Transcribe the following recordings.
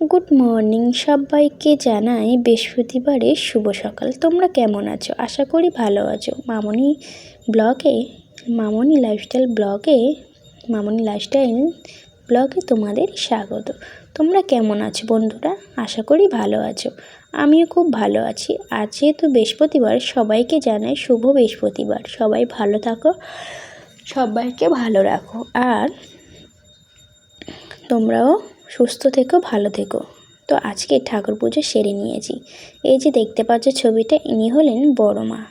Good morning সবাইকে জানাই বৃহস্পতিবারের শুভ সকাল। তোমরা কেমন আছো? আশা করি ভালো আছো। মামনি ব্লগে, মামনি লাইফস্টাইল ব্লগে, মামনি লাইফস্টাইল ব্লগে তোমাদের স্বাগত। তোমরা কেমন আছো বন্ধুরা? আশা করি ভালো আছো। আমিও খুব ভালো আছি। আজ যেহেতু বৃহস্পতিবার, সবাইকে জানাই শুভ বৃহস্পতিবার। সবাই ভালো থাকো, সবাইকে ভালো রাখো। আর তোমরাও সুস্থ থেকো, ভালো থেকো। তো আজকে ঠাকুর পুজো সেরে নিয়েছি। এই যে দেখতে পাচ্ছ ছবিটা, ইনি হলেন বড় মা।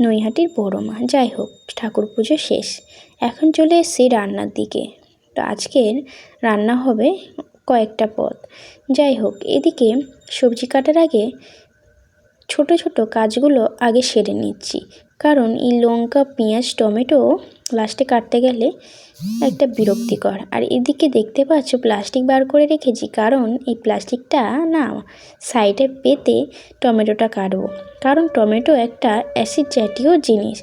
নৈহাটির বড় মা। যাই হোক, ঠাকুর পুজো শেষ। এখন চলে এসেছি রান্নার দিকে। তো আজকের রান্না হবে কয়েকটা পদ। যাই হোক, এদিকে সবজি কাটার আগে ছোট ছোট কাজগুলো আগে সেরে নিচ্ছি। কারণ এই লঙ্কা, পেঁয়াজ, টমেটো লাস্টে কাটতে গেলে একটা বিরক্তিকর। আর এদিকে দেখতে পাচ্ছ প্লাস্টিক বার করে রেখেছি, কারণ এই প্লাস্টিকটা না সাইডে পেতে টমেটোটা কাটবো। কারণ টমেটো একটা অ্যাসিড জাতীয় জিনিস।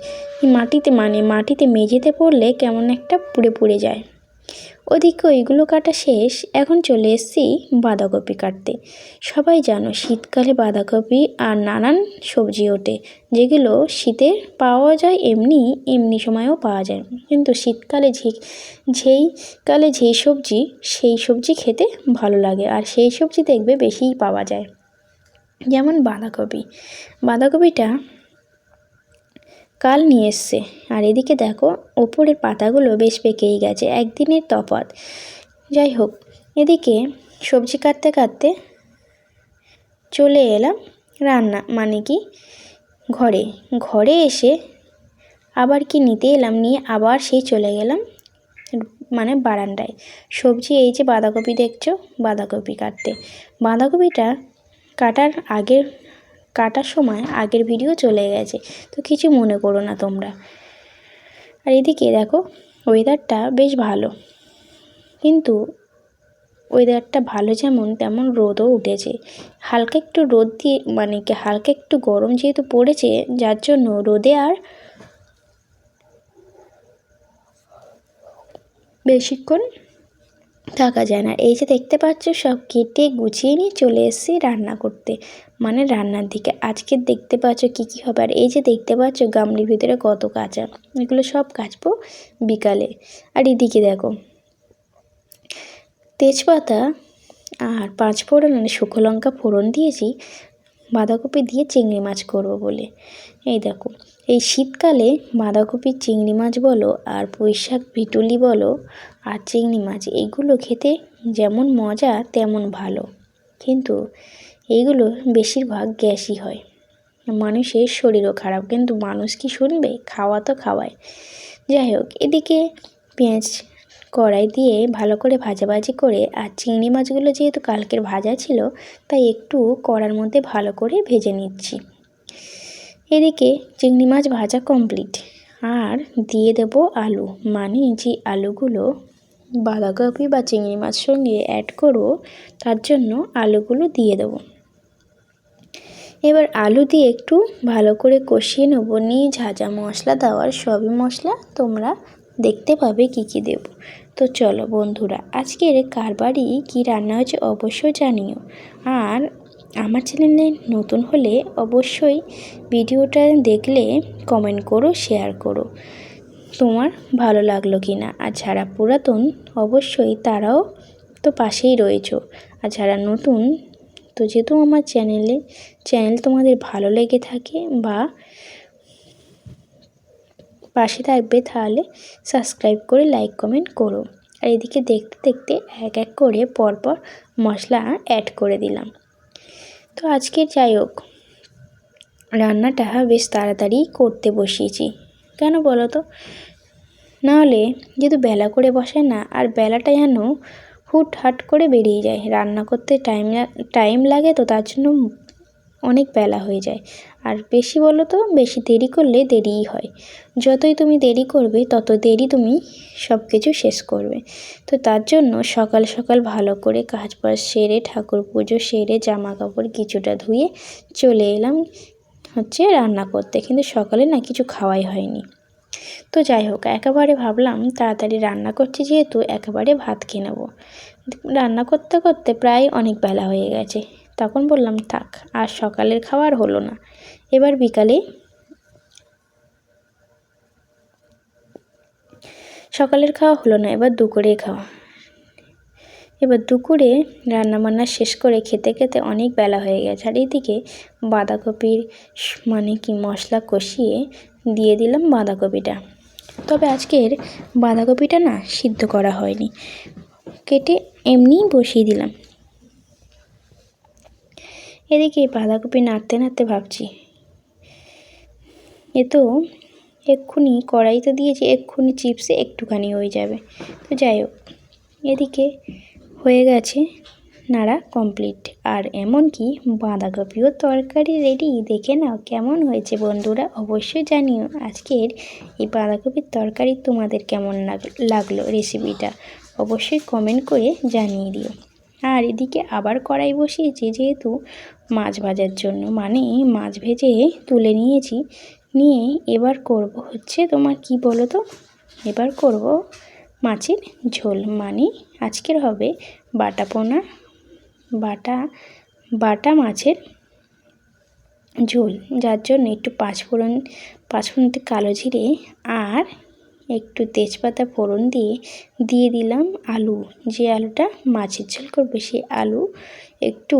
মাটিতে মানে মাটিতে মেঝেতে পড়লে কেমন একটা পুড়ে পুড়ে যায়। ওদিকে ওইগুলো কাটা শেষ, এখন চলে এসেছি বাঁধাকপি কাটতে। সবাই জানো শীতকালে বাঁধাকপি আর নানান সবজি ওঠে, যেগুলো শীতে পাওয়া যায় এমনি এমনি সময়েও পাওয়া যায়। কিন্তু শীতকালে যে যেই কালে যেই সবজি, সেই সবজি খেতে ভালো লাগে আর সেই সবজি দেখবে বেশিই পাওয়া যায়। যেমন বাঁধাকপি। বাঁধাকপিটা কাল নিয়ে এসছে। আর এদিকে দেখো, ওপরের পাতাগুলো বেশ পেকেই গেছে, একদিনের তফাৎ। যাই হোক, এদিকে সবজি কাটতে কাটতে চলে এলাম রান্না মানে কি? ঘরে। ঘরে এসে আবার কি নিতে এলাম, নিয়ে আবার সেই চলে গেলাম মানে বারান্দায়। সবজি এই যে বাঁধাকপি দেখছ? বাঁধাকপি কাটতে। বাঁধাকপিটা কাটার আগের কাটার সময় আগের ভিডিও চলে গেছে। তো কিছু মনে করো না তোমরা। আর এদিকে দেখো ওয়েদারটা বেশ ভালো। কিন্তু ওয়েদারটা ভালো যেমন তেমন রোদও উঠেছে। হালকা একটু রোদ দিয়ে মানে কি হালকা একটু গরম যেহেতু পড়েছে, যার জন্য রোদে আর বেশিক্ষণ থাকা যায় না। এই যে দেখতে পাচ্ছ, সব কেটে গুছিয়ে নিয়ে চলে এসেছি রান্না করতে মানে রান্নার দিকে। আজকে দেখতে পাচ্ছ কী কী হবে। আর এই যে দেখতে পাচ্ছ, গামলির ভিতরে কত কাঁচা। এগুলো সব কাচবো বিকালে। আর এদিকে দেখো, তেজপাতা আর পাঁচ ফোড়ন মানে শুকো লঙ্কা ফোড়ন দিয়েছি, বাঁধাকপি দিয়ে চিংড়ি মাছ করব বলে। এই দেখো এই শীতকালে বাঁধাকপির চিংড়ি মাছ বলো আর পুঁই শাক বলো আর চিংড়ি মাছ এইগুলো খেতে যেমন মজা তেমন ভালো। কিন্তু এইগুলো বেশিরভাগ গ্যাসই হয়। মানুষের শরীরও খারাপ, কিন্তু মানুষ কি শুনবে? খাওয়া তো খাওয়ায় যাই হোক, এদিকে পেঁয়াজ কড়াই দিয়ে ভালো করে ভাজাভাজি করে আর চিংড়ি মাছগুলো যেহেতু কালকের ভাজা ছিল, তাই একটু কড়ার মধ্যে ভালো করে ভেজে নিচ্ছি। এদিকে চিংড়ি মাছ ভাজা কমপ্লিট আর দিয়ে দেব আলু। মানে যে আলুগুলো বাঁধাকপি বা চিংড়ি মাছ সঙ্গে অ্যাড করব, তার জন্য আলুগুলো দিয়ে দেবো। এবার আলু দিয়ে একটু ভালো করে কষিয়ে নেব। নিয়ে ঝাঁঝা মশলা দেওয়ার সবই মশলা তোমরা দেখতে পাবে কি কি দেব। তো চলো বন্ধুরা, আজকের কার বাড়ি কী রান্না হয়েছে অবশ্যই জানিও। আর আমার চ্যানেলে নতুন হলে অবশ্যই ভিডিওটা দেখলে কমেন্ট করো শেয়ার করো। তোমার ভালো লাগল কি না আর যারা পুরাতন, অবশ্যই তারাও তো পাশেই রয়েছ। আর যারা নতুন, তো যেহেতু আমার চ্যানেলে, চ্যানেল তোমাদের ভালো লেগে থাকে বা পাশে থাকবে তাহলে সাবস্ক্রাইব করে লাইক কমেন্ট করো। আর এদিকে দেখতে দেখতে এক এক করে পরপর মশলা অ্যাড করে দিলাম। তো আজকে যাই হোক, রান্নাটা বেশ তাড়াতাড়ি করতে বসিয়েছি। কেন বলো তো? নাহলে যেহেতু বেলা করে বসে না, আর বেলাটা যেন হুট হাট করে বেরিয়ে যায়। রান্না করতে টাইম টাইম লাগে তো তার জন্য অনেক বেলা হয়ে যায়। আর বেশি বলো তো, বেশি দেরি করলে দেরিই হয়। যতই তুমি দেরি করবে, তত দেরি তুমি সব কিছু শেষ করবে। তো তার জন্য সকাল সকাল ভালো করে কাজ বাজ সেরে, ঠাকুর পুজো সেরে, জামা কাপড় কিছুটা ধুয়ে চলে এলাম হচ্ছে রান্না করতে। কিন্তু সকালে না কিছু খাওয়াই হয়নি। তো যাই হোক, একেবারে ভাবলাম তাড়াতাড়ি রান্না করছি যেহেতু একেবারে ভাত খেয়ে নেব। রান্না করতে করতে প্রায় অনেক বেলা হয়ে গেছে। তখন বললাম, থাক, আর সকালের খাবার হলো না। এবার বিকালে সকালের খাওয়া হলো না, এবার দুপুরে খাওয়া। এবার দুপুরে রান্নাবান্না শেষ করে খেতে খেতে অনেক বেলা হয়ে গেছে, আর এদিকে বাঁধাকপির মানে কি মশলা কষিয়ে দিয়ে দিলাম বাঁধাকপিটা। তবে আজকের বাঁধাকপিটা না সিদ্ধ করা হয়নি, কেটে এমনিই বসিয়ে দিলাম। এদিকে বাঁধাকপি নাড়তে নাড়তে ভাবছি। এ তো এক্ষুনি কড়াইতে দিয়েছি, এক্ষুনি চিপসে একটুখানি হয়ে যাবে। তো যাই হোক, এদিকে হয়ে গেছে নাড়া কমপ্লিট আর এমন কি, বাঁধাকপিও তরকারি রেডি দেখে নাও কেমন হয়েছে বন্ধুরা, অবশ্যই জানিও। আজকের এই বাঁধাকপির তরকারি তোমাদের কেমন লাগ- লাগল রেসিপিটা অবশ্যই কমেন্ট করে জানিয়ে দিও। আর এদিকে আবার কড়াই বসিয়েছি, যেহেতু মাছ ভাজার জন্য। মানে মাছ ভেজে তুলে নিয়েছি। নিয়ে এবার করব হচ্ছে তোমার কি বলো তো এবার করব মাছের ঝোল। মানে আজকের হবে বাটা পোনা, বাটা বাটা মাছের ঝোল। যার জন্য একটু পাঁচফোড়ন পাঁচফোড়নতে কালো জিরে আর একটু তেজপাতা ফোড়ন দিয়ে দিয়ে দিলাম আলু। যে আলুটা মাছের ঝোল করবে সেই আলু একটু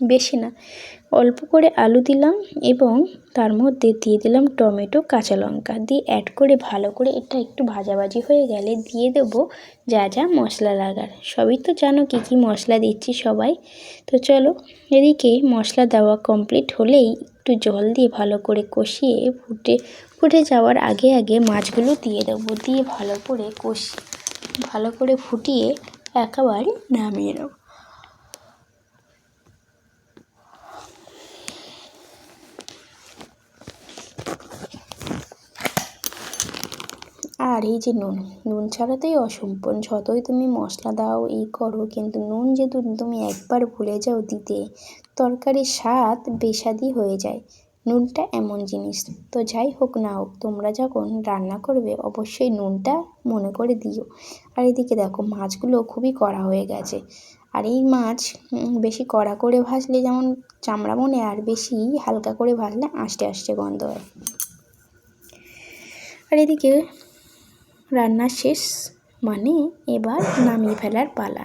বেশি না। অল্প করে আলু দিলাম এবং তার মধ্যে দিয়ে দিলাম টমেটো, কাঁচা লঙ্কা। দিয়ে অ্যাড করে ভালো করে এটা একটু ভাজাভাজি হয়ে গেলে দিয়ে দেবো যা যা মশলা লাগার। সবই তো জানো কী কী মশলা দিচ্ছি সবাই। তো চলো এদিকে মশলা দেওয়া কমপ্লিট হলেই একটু জল দিয়ে ভালো করে কষিয়ে ফুটে ফুটে যাওয়ার আগে আগে মাছগুলো দিয়ে দেবো। দিয়ে ভালো করে কষি, ভালো করে ফুটিয়ে একেবারে নামিয়ে নেব। আর এই যে নুন নুন ছাড়াতেই অসম্পূর্ণ। যতই তুমি মশলা দাও, এই করো, কিন্তু নুন যেহেতু তুমি একবার ভুলে যাও দিতে, তরকারির স্বাদ বেস্বাদি হয়ে যায়। নুনটা এমন জিনিস। তো যাই হোক না হোক, তোমরা যখন রান্না করবে, অবশ্যই নুনটা মনে করে দিও। আর এদিকে দেখো, মাছগুলো খুবই কড়া হয়ে গেছে। আর এই মাছ বেশি কড়া করে ভাজলে যেমন চামড়া মনে আর বেশি হালকা করে ভাজলে আষ্টে আষ্টে গন্ধ হয়। আর এদিকে রান্না শেষ মানে এবার নামিয়ে ফেলার পালা।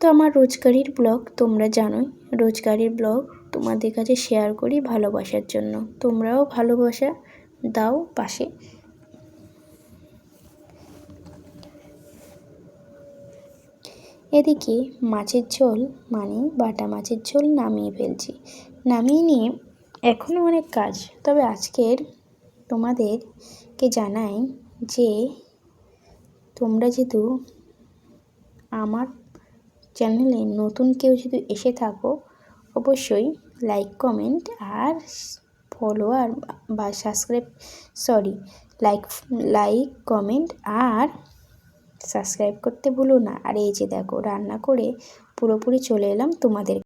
তো আমার রোজগারির ব্লগ তোমরা জানোই রোজগারির ব্লগ তোমাদের কাছে শেয়ার করি ভালোবাসার জন্য। তোমরাও ভালোবাসা দাও পাশে। এদিকে মাছের ঝোল মানে বাটা মাছের ঝোল নামিয়ে ফেলছি। নামিয়ে নিয়ে এখনও অনেক কাজ, তবে আজকের তোমাদেরকে জানাই যে তোমরা যেহেতু আমার চ্যানেলে নতুন কেউ যদি এসে থাকো, অবশ্যই লাইক কমেন্ট আর ফলোয়ার বা subscribe sorry like like comment আর সাবস্ক্রাইব করতে ভুলো না। আর এই যে দেখো, রান্না করে পুরোপুরি চলে এলাম তোমাদের